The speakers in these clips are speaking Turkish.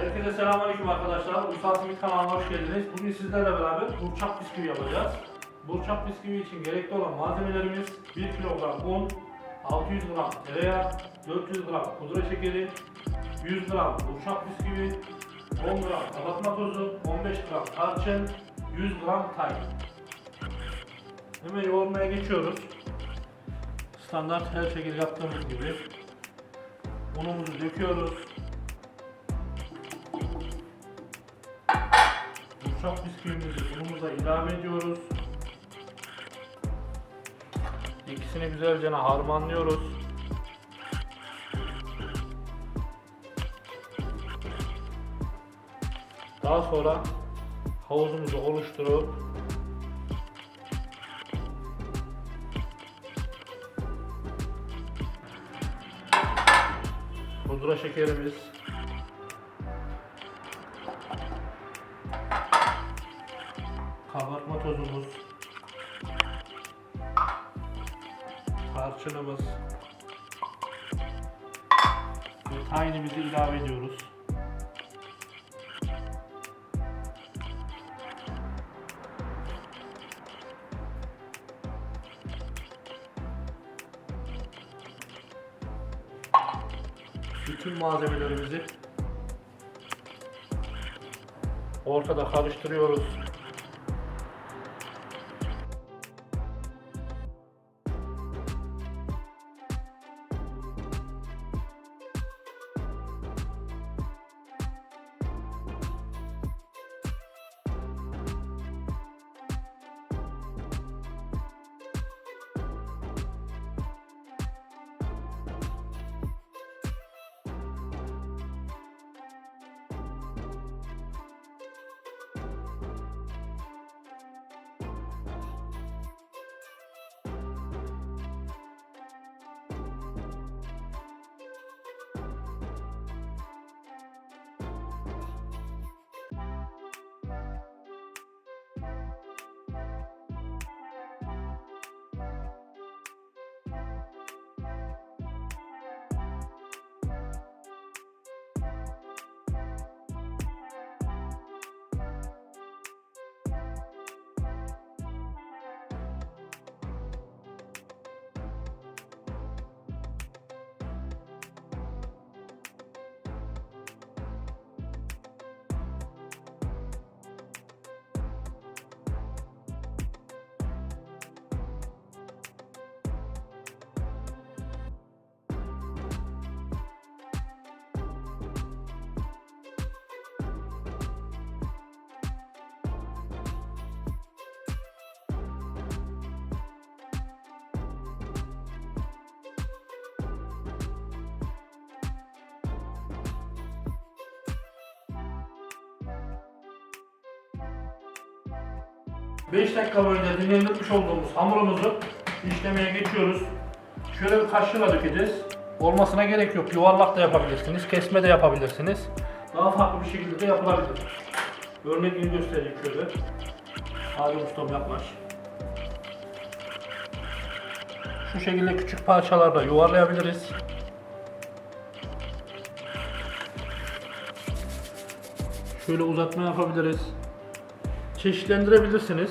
Herkese selamünaleyküm arkadaşlar. Uysal Simit kanalına hoş geldiniz. Bugün sizlerle beraber burçak bisküvi yapacağız. Burçak bisküvi için gerekli olan malzemelerimiz 1 kilogram un, 600 gram tereyağı, 400 gram pudra şekeri, 100 gram burçak bisküvi, 10 gram kabartma tozu, 15 gram tarçın, 100 gram tay. Hemen yoğurmaya geçiyoruz. Standart her şekilde yaptığımız gibi unumuzu döküyoruz. Yumuşak bisküvimizi unumuza ilave ediyoruz. İkisini güzelce harmanlıyoruz. Daha sonra havuzumuzu oluşturup pudra şekerimiz kabartma tozumuz, tarçınımız ve tahinimizi ilave ediyoruz. Bütün malzemelerimizi ortada karıştırıyoruz. Beş dakika boyunca dinlendirmiş olduğumuz hamurumuzu işlemeye geçiyoruz. Şöyle bir kaşığla dökeceğiz. Olmasına gerek yok. Yuvarlak da yapabilirsiniz, kesme de yapabilirsiniz. Daha farklı bir şekilde de yapılabilir. Örneğini göstereyim şöyle. Hadi ustam yaklaş. Şu şekilde küçük parçalarda yuvarlayabiliriz. Şöyle uzatma yapabiliriz. Çeşitlendirebilirsiniz.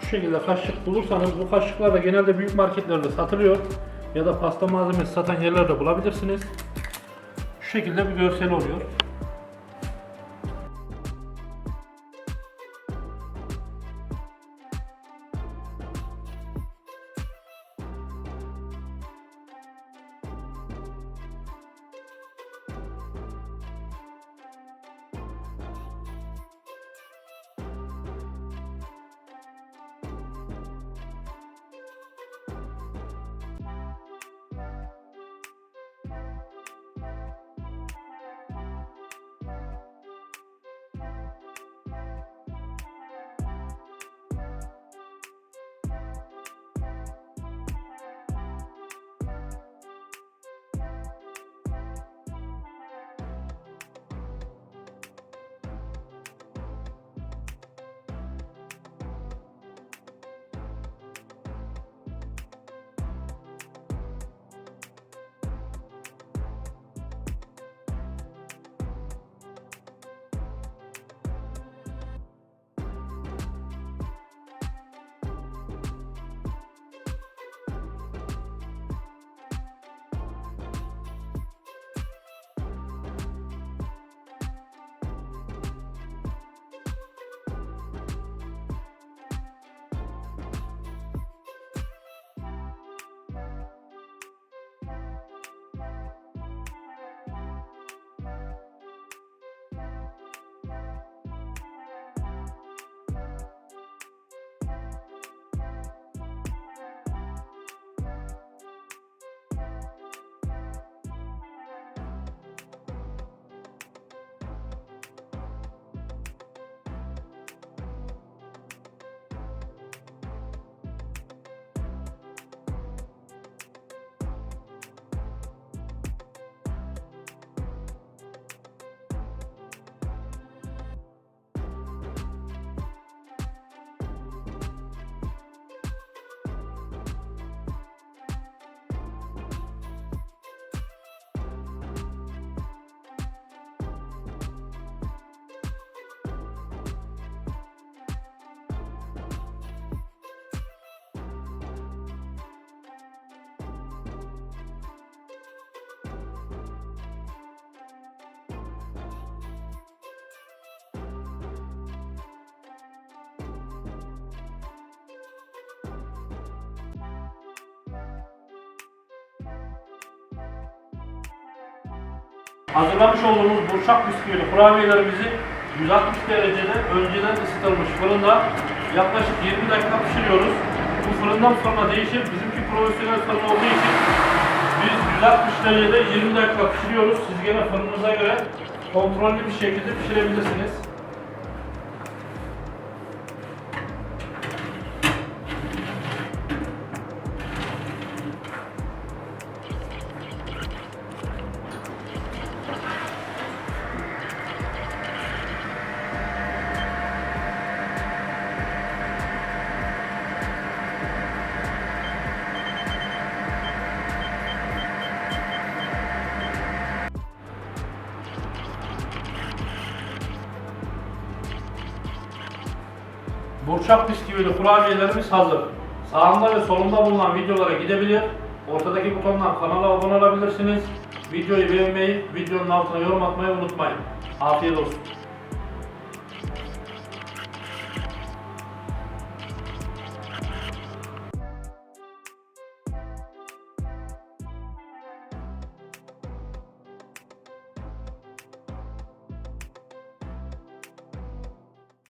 Şu şekilde kaşık bulursanız bu kaşıklar da genelde büyük marketlerde satılıyor. Ya da pasta malzemesi satan yerlerde bulabilirsiniz. Şu şekilde bir görsel oluyor. Hazırlamış olduğumuz burçak bisküvili kurabiyelerimizi 160 derecede önceden ısıtılmış fırında yaklaşık 20 dakika pişiriyoruz. Bu fırından sonra değişir. Bizimki profesyonel fırın olduğu için biz 160 derecede 20 dakika pişiriyoruz. Siz gene fırınınıza göre kontrollü bir şekilde pişirebilirsiniz. Burçak bisküvili kurabiyelerimiz hazır. Sağında ve solunda bulunan videolara gidebilir. Ortadaki butondan kanala abone olabilirsiniz. Videoyu beğenmeyi, videonun altına yorum atmayı unutmayın. Afiyet olsun.